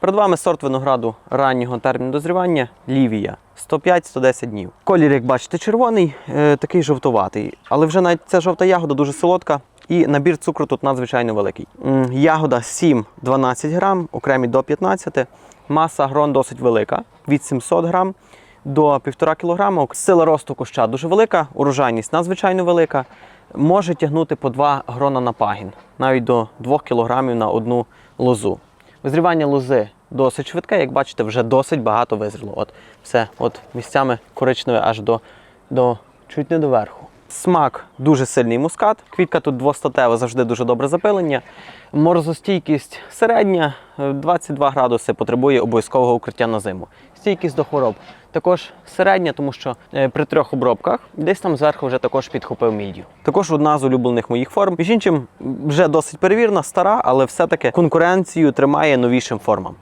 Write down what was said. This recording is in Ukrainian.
Перед вами сорт винограду раннього терміну дозрівання Лівія 105-110 днів. Колір, як бачите, червоний, е, такий жовтуватий, але вже навіть ця жовта ягода дуже солодка. І набір цукру тут надзвичайно великий. Ягода 7-12 грам, окремі до 15. Маса грон досить велика, від 700 грам до 1,5 кг. Сила росту куща дуже велика, урожайність надзвичайно велика. Може тягнути по 2 грона на пагін, навіть до 2 кг на одну лозу. Визрівання лози досить швидке, як бачите, вже досить багато визріло. От все, от місцями коричневе аж до, до чуть не до верху. Смак дуже сильний мускат. Квітка тут двостатева, завжди дуже добре запилення. Морозостійкість середня, е, 22 градуси, потребує обов'язкового укриття на зиму. Стійкість до хвороб також середня, тому що е, при трьох обробках десь там зверху вже також підхопив мідію. Також одна з улюблених моїх форм. Між іншим, вже досить перевірна, стара, але все-таки конкуренцію тримає новішим формам.